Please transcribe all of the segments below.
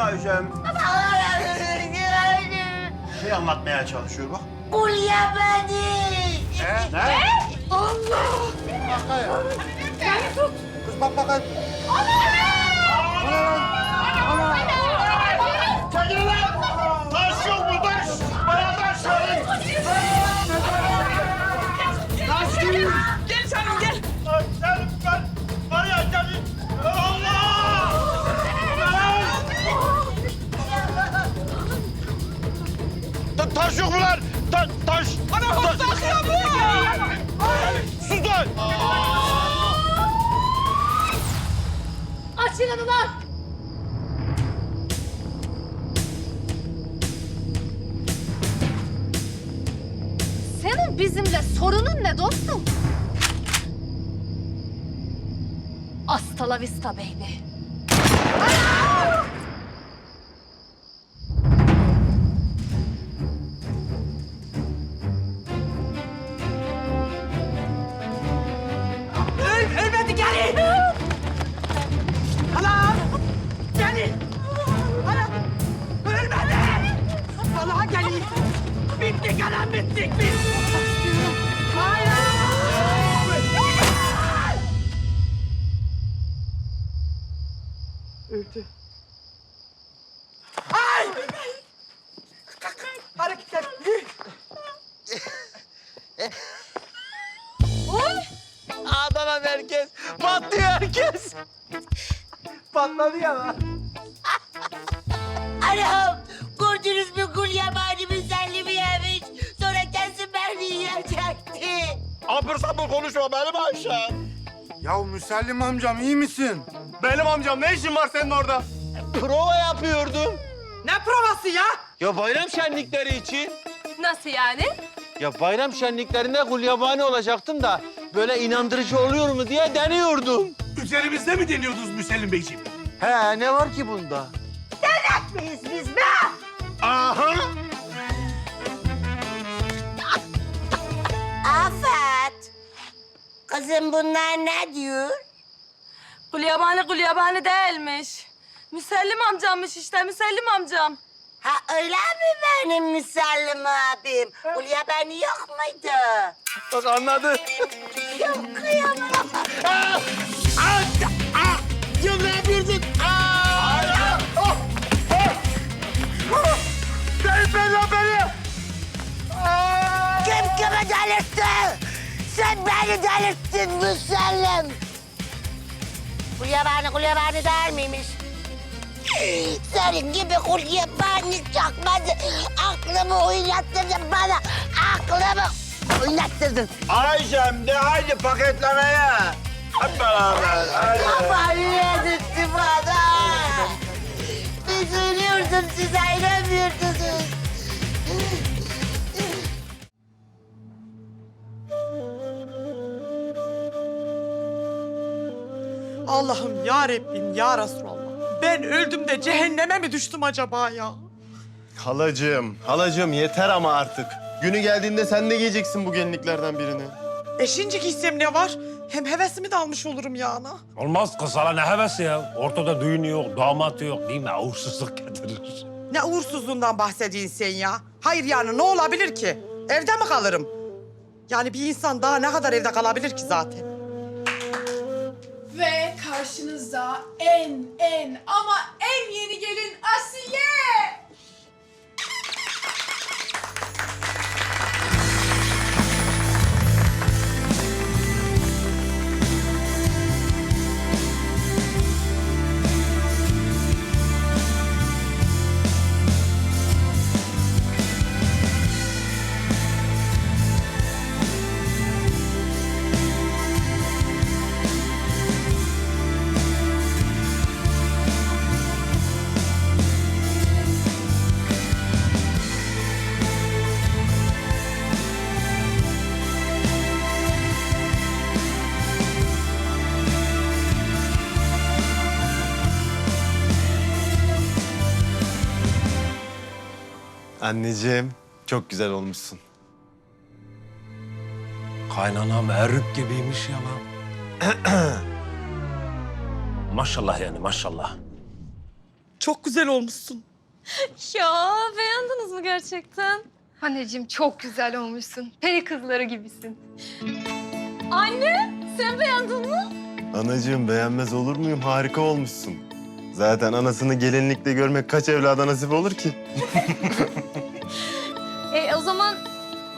Ayşem. Şey anlatmaya çalışıyor bak. Kulya beni. Ne? Kız bak bakayım. Çekil lan! Ta taş yok mu lan? Ta taş! Ana hop takıyor bu. Sus lan! Açın lan. Senin bizimle sorunun ne dostum? Hasta la vista baby. Vallahi gelin. Bittik anam bittik biz. Hayır. Öldü. Ay! Hareket et. Adana merkez. Patlıyor herkes. Patladı ya lan. Ya Müsellim amcam iyi misin? Benim amcam ne işin var senin orada? Prova yapıyordum. Ne provası ya? Ya bayram şenlikleri için. Nasıl yani? Ya bayram şenliklerinde gulyabani olacaktım da böyle inandırıcı oluyor mu diye deniyordum. Üzerimizde mi deniyordunuz Müsellim Beyciğim? He ne var ki bunda? Biz biz be. Aha! Kızım bunlar ne diyor? Gulyabani gulyabani değilmiş. Müsellim amcammış işte Müsellim amcam. Ha öyle mi benim müsellim abim? Gulyabani yok muydu? Bak anladı. Yok kıyamam. Ya ne yapıyorsun? Beni beni beni! Kim kimi delirtti? Sen beni delirttin müsellim. Gulyabani gulyabani der miymiş? Senin gibi gulyabani çakmadı. Aklımı oynattırdın bana. Aklımı oynattırdın. Ayşem de haydi paketlemeye. Hep beraber. Haydi. Kafayı yedirtti bana. Biz ölüyordum siz ayrılmıyordunuz. Allah'ım ya Rabbim ya Resulallah. Ben öldüm de cehenneme mi düştüm acaba ya? Halacığım, halacığım yeter ama artık. Günü geldiğinde sen de giyeceksin bu gelinliklerden birini. Eşinci giysem ne var? Hem hevesimi de almış olurum ya ana. Olmaz kız hala ne hevesi ya. Ortada düğün yok, damat yok değil mi? Uğursuzluk getirir. Ne uğursuzluğundan bahsediyorsun sen ya? Hayır yani ne olabilir ki? Evde mi kalırım? Yani bir insan daha ne kadar evde kalabilir ki zaten? Ve karşınızda en en ama en yeni gelin Asiye. Anneciğim, çok güzel olmuşsun. Kaynanam erük gibiymiş ya lan. maşallah yani maşallah. Çok güzel olmuşsun. Ya beğendiniz mi gerçekten? Anneciğim çok güzel olmuşsun. Peri kızları gibisin. Anne sen beğendin mi? Anacığım beğenmez olur muyum? Harika olmuşsun. Zaten anasını gelinlikle görmek kaç evlada nasip olur ki?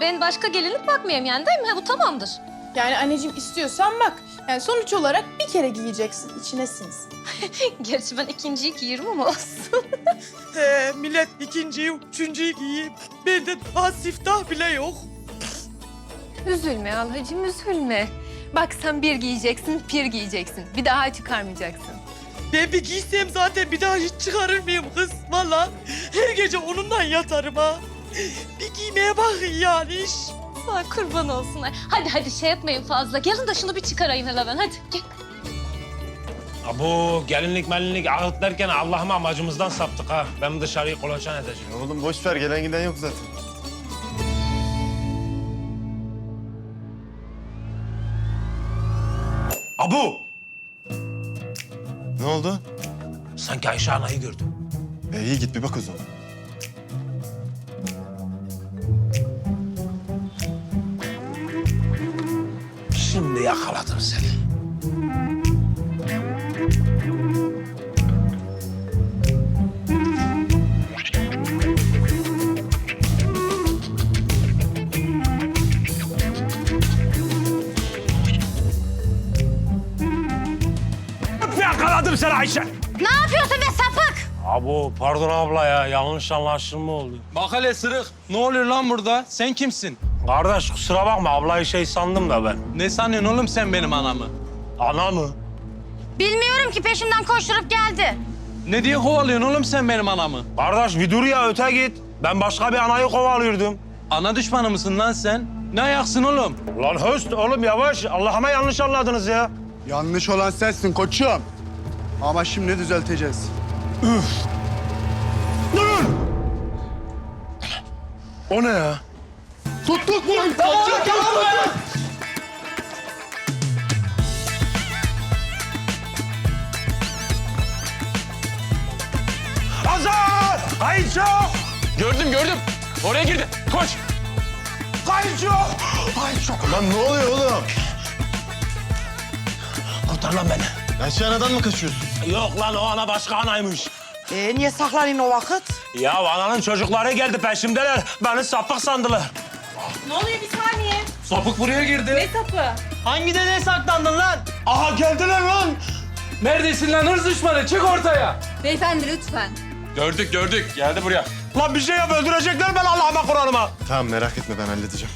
Ben başka gelinlik bakmayayım yani değil mi? Ha, bu tamamdır. Yani anneciğim istiyorsan bak. Yani sonuç olarak bir kere giyeceksin. içine sinsin. Gerçi ben ikinciyi giyerim ama olsun. He, millet ikinciyi, üçüncüyü giyeyim. Bende daha siftah bile yok. Üzülme halacığım üzülme. Bak sen bir giyeceksin, pir giyeceksin. Bir daha çıkarmayacaksın. Ben bir giysem zaten bir daha hiç çıkarır mıyım kız? Vallahi her gece onunla yatarım ha. Bir giymeye bakın yani iş. Sağ kurban olsunlar. Hadi hadi şey yapmayın fazla. Gelin de şunu bir çıkarayım hele ben. Hadi gel. Bu gelinlik melinlik ağıt derken Allah'ım amacımızdan saptık ha. Ben dışarıyı kolaçan edeceğim. Oğlum boş ver gelen giden yok zaten. Abu! Ne oldu? Sanki Ayşe anayı gördüm. E, iyi git bir bak o zaman. Yakaladım seni. Yakaladım seni Ayşe. Ne yapıyorsun be sapık? Abu pardon abla ya yanlış anlaşılma oldu. Bak hele sırık. Ne oluyor lan burada? Sen kimsin? Kardeş kusura bakma ablayı şey sandım da ben. Ne sanıyorsun oğlum sen benim anamı? Ana mı? Bilmiyorum ki peşimden koşturup geldi. Ne diye kovalıyorsun oğlum sen benim anamı? Kardeş bir dur ya öte git. Ben başka bir anayı kovalıyordum. Ana düşmanı mısın lan sen? Ne ayaksın oğlum? Lan höst oğlum yavaş. Allah'ıma yanlış anladınız ya. Yanlış olan sensin koçum. Ama şimdi düzelteceğiz. O ne ya? Tuttuk mu? Azar! Kayınço! Gördüm gördüm. Oraya girdi. Koş. Kayınço! Kayınço! Lan ne oluyor oğlum? Kurtar lan beni. Ayşe anadan mı kaçıyorsun? Yok lan o ana başka anaymış. Ee, niye saklanın o vakit? Ya ananın çocukları geldi peşimdeler. Beni sapık sandılar. Ne oluyor bir saniye? Sapık buraya girdi. Ne sapı? Hangi dedeye saklandın lan? Aha geldiler lan. Neredesin lan hırs düşmanı? Çık ortaya. Beyefendi lütfen. Gördük gördük. Geldi buraya. Lan bir şey yap öldürecekler beni Allah'ıma Kur'an'ıma. Tamam merak etme ben halledeceğim.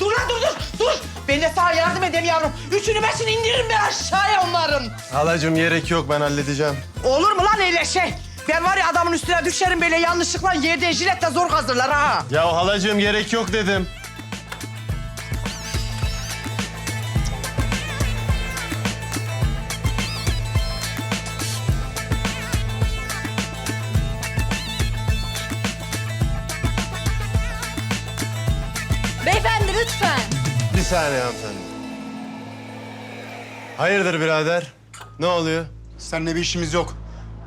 Dur lan dur dur dur. Ben de sana yardım edeyim yavrum. Üçünü beşini indiririm ben aşağıya onların. Halacığım gerek yok ben halledeceğim. Olur mu lan öyle şey? Ben var ya adamın üstüne düşerim böyle yanlışlıkla yerden jiletle zor kazırlar ha. Ya halacığım gerek yok dedim. Saniye hanımefendi. Hayırdır birader? Ne oluyor? Seninle bir işimiz yok.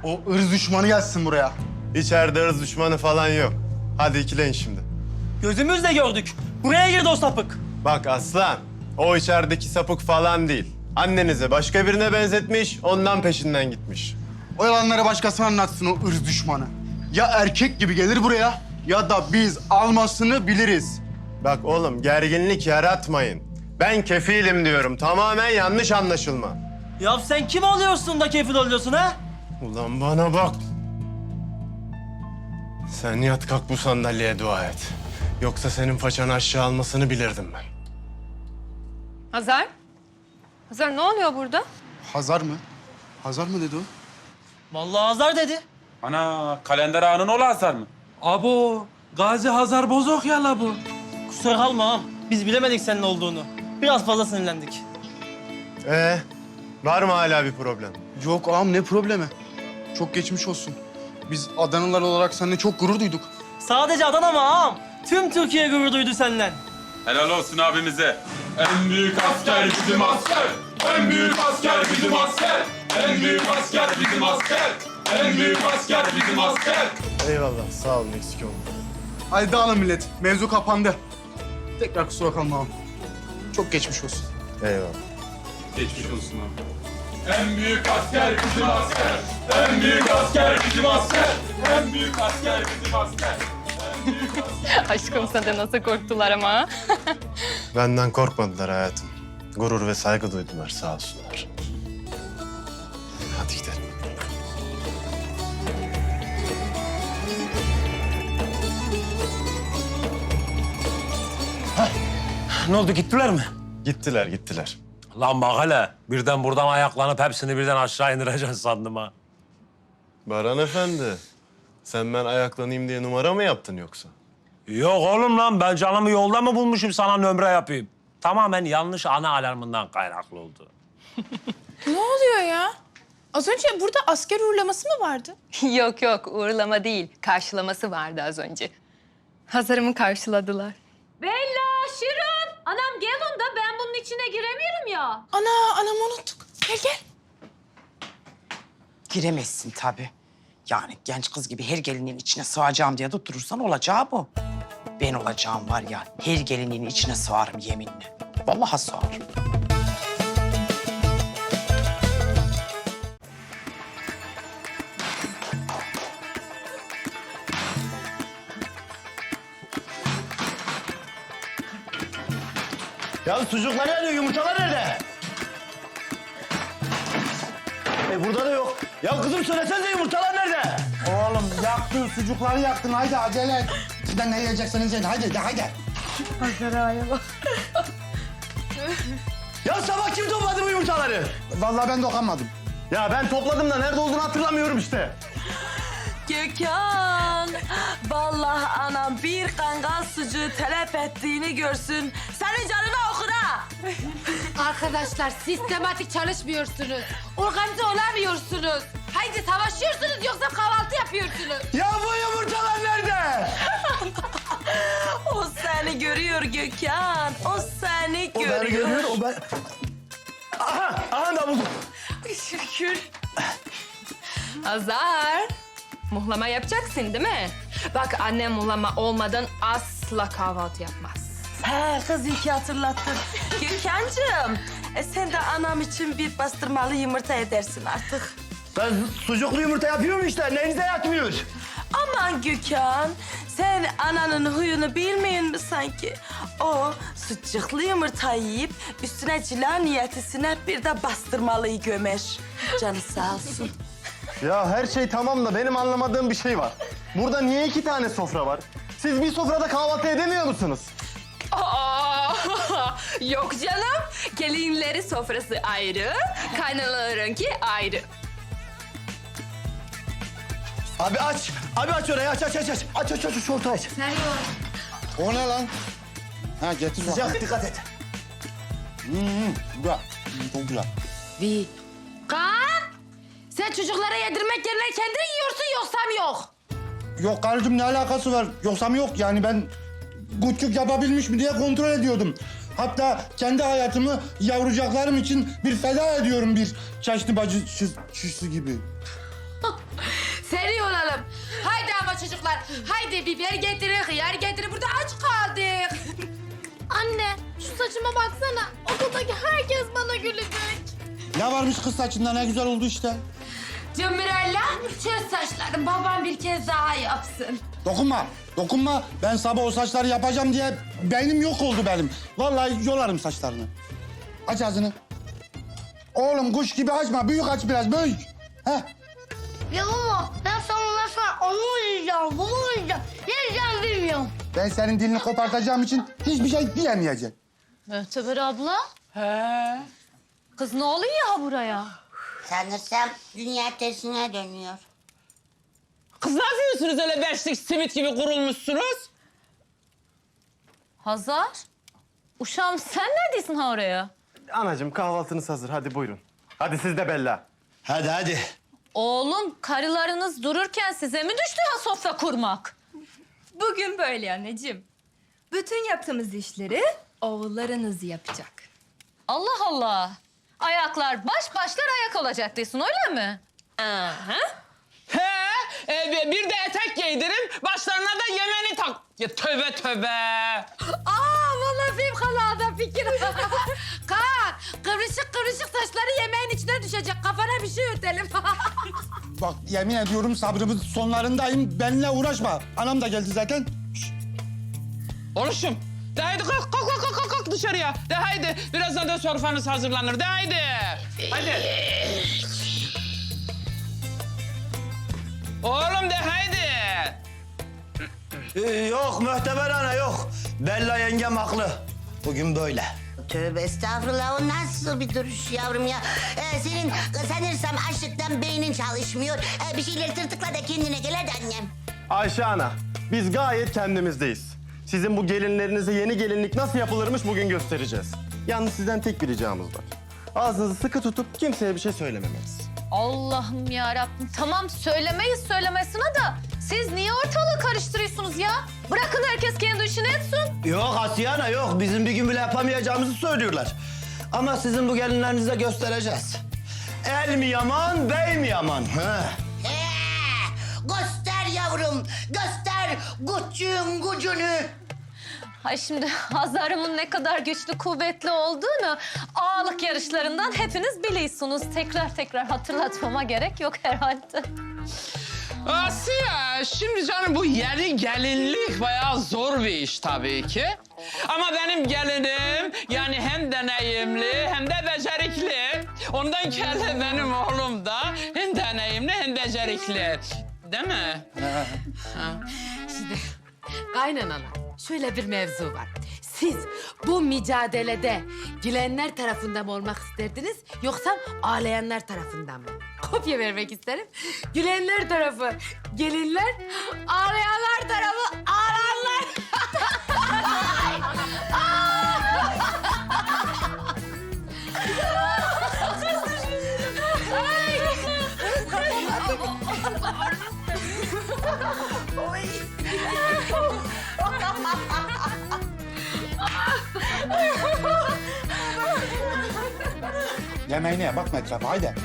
O ırz düşmanı gelsin buraya. İçeride ırz düşmanı falan yok. Hadi ikileyin şimdi. Gözümüzle gördük. Buraya girdi o sapık. Bak aslan, o içerideki sapık falan değil. Annenizi başka birine benzetmiş, ondan peşinden gitmiş. O yalanları başkasına anlatsın o ırz düşmanı. Ya erkek gibi gelir buraya ya da biz almasını biliriz. Bak oğlum gerginlik yaratmayın. Ben kefilim diyorum. Tamamen yanlış anlaşılma. Ya sen kim oluyorsun da kefil oluyorsun ha? Ulan bana bak. Sen yat kalk bu sandalyeye dua et. Yoksa senin façanı aşağı almasını bilirdim ben. Hazar? Hazar ne oluyor burada? Hazar mı? Hazar mı dedi o? Vallahi Hazar dedi. Ana kalender ağanın oğlu Hazar mı? Abo, Gazi Hazar Bozok ya la bu. Kusura kalma ağam. Biz bilemedik senin olduğunu. Biraz fazla sinirlendik. Ee, var mı hala bir problem? Yok ağam ne problemi? Çok geçmiş olsun. Biz Adanalılar olarak seninle çok gurur duyduk. Sadece Adana mı ağam? Tüm Türkiye gurur duydu senden. Helal olsun abimize. En büyük asker bizim asker. En büyük asker bizim asker. En büyük asker bizim asker. En büyük asker bizim asker. Eyvallah sağ olun eksik olmayın. Hadi dağılın millet. Mevzu kapandı. Tekrar kusura kalma ağam. Çok geçmiş olsun. Eyvallah. Geçmiş olsun abi. En büyük asker bizim asker. En büyük asker bizim asker. En büyük asker bizim asker. Aşkım senden nasıl korktular ama. Benden korkmadılar hayatım. Gurur ve saygı duydular sağ olsunlar. Hadi gidelim. Ne oldu gittiler mi? Gittiler gittiler. Lan bak hele birden buradan ayaklanıp hepsini birden aşağı indireceksin sandım ha. Baran Efendi, sen ben ayaklanayım diye numara mı yaptın yoksa? Yok oğlum lan ben canımı yolda mı bulmuşum sana nömre yapayım? Tamamen yanlış ana alarmından kaynaklı oldu. Ne oluyor ya? Az önce burada asker uğurlaması mı vardı? yok yok uğurlama değil. Karşılaması vardı az önce. Hazırımı karşıladılar. Bella, Şirin. Anam gelin de ben bunun içine giremiyorum ya. Ana, anamı unuttuk. Gel gel. Giremezsin tabii. Yani genç kız gibi her gelinin içine sığacağım diye tutturursan olacağı bu. Ben olacağım var ya her gelinin içine sığarım yeminle. Vallahi sığarım. Ya sucuklar nerede? Yumurtalar nerede? E burada da yok. Ya kızım söylesene yumurtalar nerede? Oğlum yaktın sucukları yaktın. Haydi acele et. Sizden ne yiyeceksiniz yiyin. Haydi de haydi. Ya sabah kim topladı bu yumurtaları? Vallahi ben dokunmadım. Ya ben topladım da nerede olduğunu hatırlamıyorum işte. Gökhan, vallahi anam bir kangal sucuğu telef ettiğini görsün. Senin canına ha. Arkadaşlar sistematik çalışmıyorsunuz. Organize olamıyorsunuz. Haydi savaşıyorsunuz yoksa kahvaltı yapıyorsunuz. Ya bu yumurtalar nerede? O seni görüyor Gökhan. O seni O görüyor. beni görüyor, o ben... Aha, aha da buldum. Şükür. Azar. Muhlama yapacaksın değil mi? Bak annem muhlama olmadan asla kahvaltı yapmaz. He kız iyi ki hatırlattın. Gökhan'cığım, e sen de anam için bir bastırmalı yumurta edersin artık. Ben sucuklu yumurta yapıyorum işte. Neyinize yatmıyor? Aman Gökhan, sen ananın huyunu bilmiyor mi sanki? O sucuklu yumurta yiyip üstüne cila niyetisine bir de bastırmalıyı gömer. Canı sağ olsun. Ya her şey tamam da benim anlamadığım bir şey var. Burada niye iki tane sofra var? Siz bir sofrada kahvaltı edemiyor musunuz? Aa, yok canım. Gelinleri sofrası ayrı, kaynanalarınki ayrı. Abi aç. Abi aç orayı aç aç aç aç. Aç aç aç şu ortayı aç. O ne lan? Ha getir. Sıcak dikkat et. Hmm, güzel. Hmm, Çok güzel. Vi. Kaan! Sen çocuklara yedirmek yerine kendin yiyorsun yoksa mı yok? Yok karıcığım ne alakası var? Yoksa mı yok yani ben küçük yapabilmiş mi diye kontrol ediyordum. Hatta kendi hayatımı yavrucaklarım için bir feda ediyorum bir çeşni bacı şi- şişi gibi. Seri olalım. Haydi ama çocuklar. Haydi biber getirin, hıyar getirin. Burada aç kaldık. Anne, şu saçıma baksana. Okuldaki herkes bana gülecek. Ne varmış kız saçında ne güzel oldu işte. Cumhurella, çöz saçlarını. Babam bir kez daha yapsın. Dokunma, dokunma. Ben sabah o saçları yapacağım diye beynim yok oldu benim. Vallahi yolarım saçlarını. Aç ağzını. Oğlum kuş gibi açma, büyük aç biraz, büyük. Heh. Ya baba, ben sana sonra onu uyuyacağım, bunu uyuyacağım. Ne yiyeceğim bilmiyorum. Ben senin dilini kopartacağım için hiçbir şey diyemeyeceğim. Möhteber abla. He. Kız ne oluyor ya buraya? Sanırsam dünya tersine dönüyor. Kız ne yapıyorsunuz öyle beşlik simit gibi kurulmuşsunuz? Hazar, uşağım sen neredesin ha oraya? Anacığım kahvaltınız hazır hadi buyurun. Hadi siz de Bella. Hadi hadi. Oğlum, karılarınız dururken size mi düştü ha sofra kurmak? Bugün böyle anneciğim. Bütün yaptığımız işleri oğullarınız yapacak. Allah Allah. Ayaklar baş başlar ayak olacak diyorsun öyle mi? Aha. e, bir de etek giydirin, başlarına da yemeni tak. Ya tövbe tövbe. Aa vallahi fevkalade fikir. Kaan kıvrışık kıvrışık saçları yemeğin içine düşecek. Kafana bir şey ötelim. Bak yemin ediyorum sabrımın sonlarındayım. Benimle uğraşma. Anam da geldi zaten. Oğlum, de haydi kalk, kalk, kalk, kalk, kalk dışarıya. De haydi, birazdan da sofranız hazırlanır. De haydi. Haydi. Oğlum de haydi. Ee, yok Möhteber ana yok. Bella yengem haklı. Bugün böyle. Tövbe estağfurullah o nasıl bir duruş yavrum ya. Ee, senin sanırsam açlıktan beynin çalışmıyor. Ee, bir şeyleri tırtıkla da kendine gel hadi annem. Ayşe ana, biz gayet kendimizdeyiz. Sizin bu gelinlerinize yeni gelinlik nasıl yapılırmış bugün göstereceğiz. Yalnız sizden tek bir ricamız var. Ağzınızı sıkı tutup kimseye bir şey söylememeniz. Allah'ım ya Rabbim. Tamam söylemeyiz söylemesine da siz niye ortalığı karıştırıyorsunuz ya? Bırakın herkes kendi işini etsin. Yok Asiye ana yok. Bizim bir gün bile yapamayacağımızı söylüyorlar. Ama sizin bu gelinlerinize göstereceğiz. El mi yaman, bey mi yaman? He. Ee, göster yavrum göster guccuğun gucunu. Ay şimdi Hazar'ımın ne kadar güçlü, kuvvetli olduğunu ağalık yarışlarından hepiniz biliyorsunuz. Tekrar tekrar hatırlatmama gerek yok herhalde. Asiye, şimdi canım bu yeni gelinlik bayağı zor bir iş tabii ki. Ama benim gelinim yani hem deneyimli hem de becerikli. Ondan kelle benim oğlum da hem deneyimli hem becerikli. Değil mi? Şimdi kaynanalar şöyle bir mevzu var. Siz bu mücadelede gülenler tarafından mı olmak isterdiniz yoksa ağlayanlar tarafından mı? Kopya vermek isterim. Gülenler tarafı gelinler, ağlayanlar tarafı Yemeğine ye, bakma etrafa haydi.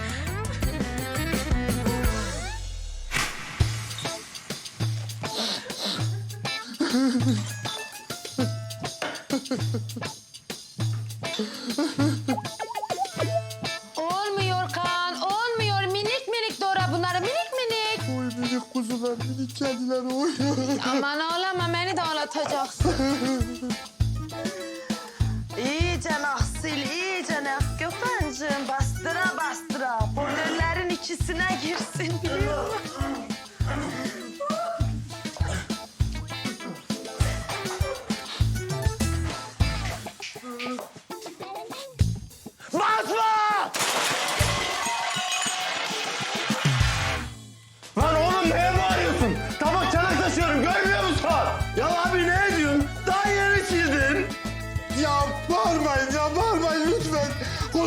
olmuyor Kaan, olmuyor. Minik minik doğra bunları, minik minik. Oy minik kuzular, minik kediler oy. Aman ağlama, beni de ağlatacaksın.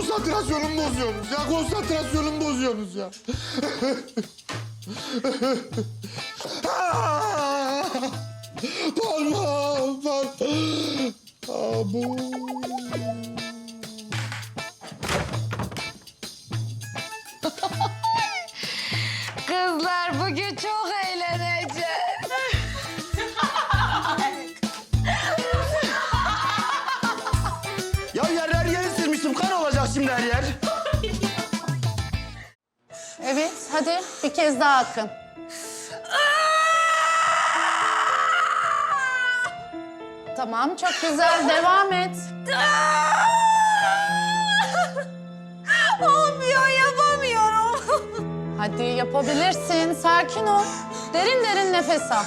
Konsantrasyonumu bozuyorsunuz ya, konsantrasyonumu bozuyorsunuz ya. Bağırma, bağırma. Abu. Kızlar bugün çok eğleneceğiz. Hadi bir kez daha akın. Tamam çok güzel devam et. Olmuyor, yapamıyorum. Hadi yapabilirsin sakin ol. Derin derin nefes al.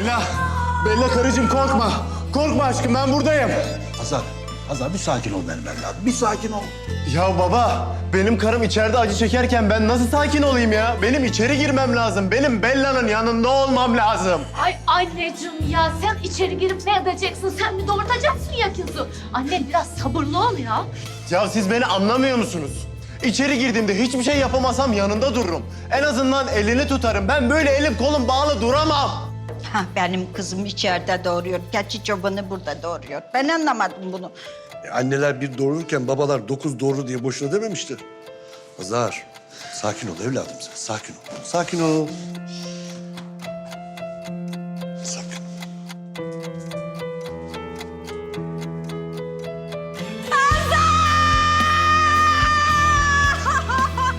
Bella, Bella karıcığım korkma. Korkma aşkım ben buradayım. Hazar, Hazar bir sakin ol benim evladım. Bir sakin ol. Ya baba, benim karım içeride acı çekerken ben nasıl sakin olayım ya? Benim içeri girmem lazım. Benim Bella'nın yanında olmam lazım. Ay anneciğim ya sen içeri girip ne edeceksin? Sen mi doğurtacaksın ya kızı? Annem biraz sabırlı ol ya. Ya siz beni anlamıyor musunuz? İçeri girdiğimde hiçbir şey yapamasam yanında dururum. En azından elini tutarım. Ben böyle elim kolum bağlı duramam. Ha, benim kızım içeride doğuruyor. Keçi çobanı burada doğuruyor. Ben anlamadım bunu. E, anneler bir doğururken babalar dokuz doğru diye boşuna dememiştir. Azar, sakin ol evladım sen. Sakin ol. Sakin ol. Sakin.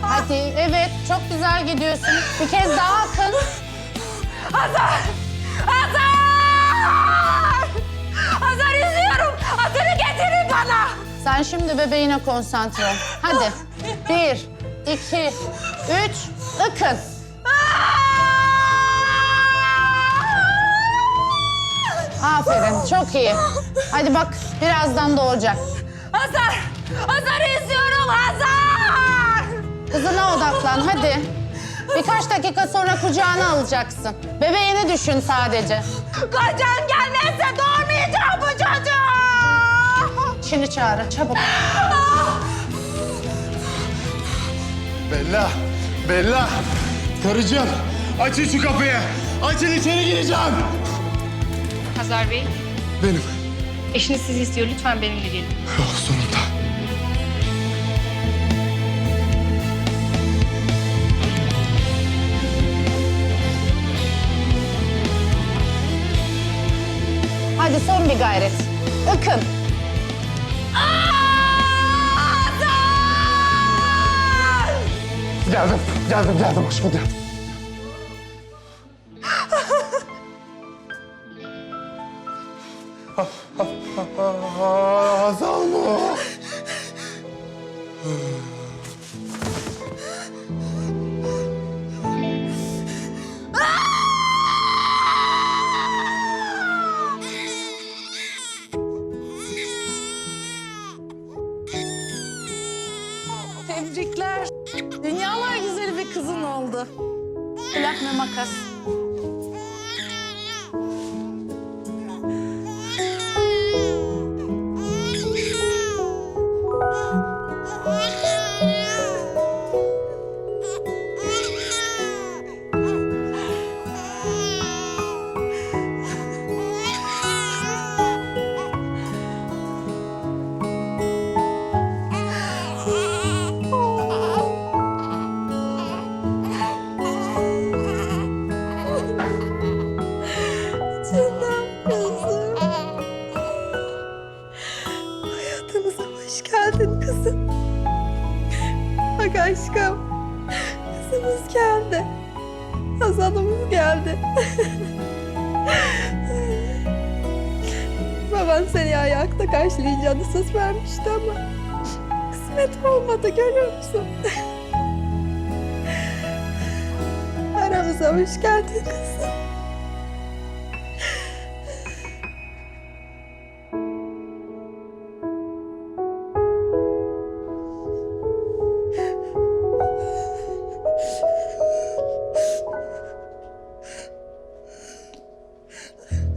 Hadi evet çok güzel gidiyorsun. Bir kez daha akın. Hazar! Sen şimdi bebeğine konsantre ol. Hadi. Bir, iki, üç, ıkın. Aferin, çok iyi. Hadi bak, birazdan doğacak. Hazar! Hazar üzüyorum Hazar! Kızına odaklan, hadi. Birkaç dakika sonra kucağına alacaksın. Bebeğini düşün sadece. Kocam gelmezse doğurmayacağım bu çocuğu. Şimdi çağırın, çabuk. Bella, Bella. Karıcığım, açın şu kapıyı. Açın içeri gireceğim. Hazar Bey, Benim. eşiniz sizi istiyor. Lütfen benimle gelin. Oh, sonunda. Hadi son bir gayret. Ikın. Geldim, geldim, geldim aşkım geldim. Oldu. Plak ve makas. Aşkım. Kızımız geldi. Hasan'ımız geldi. Baban seni ayakta karşılayacağını söz vermişti ama kısmet olmadı görüyor musun? Aramıza hoş geldin.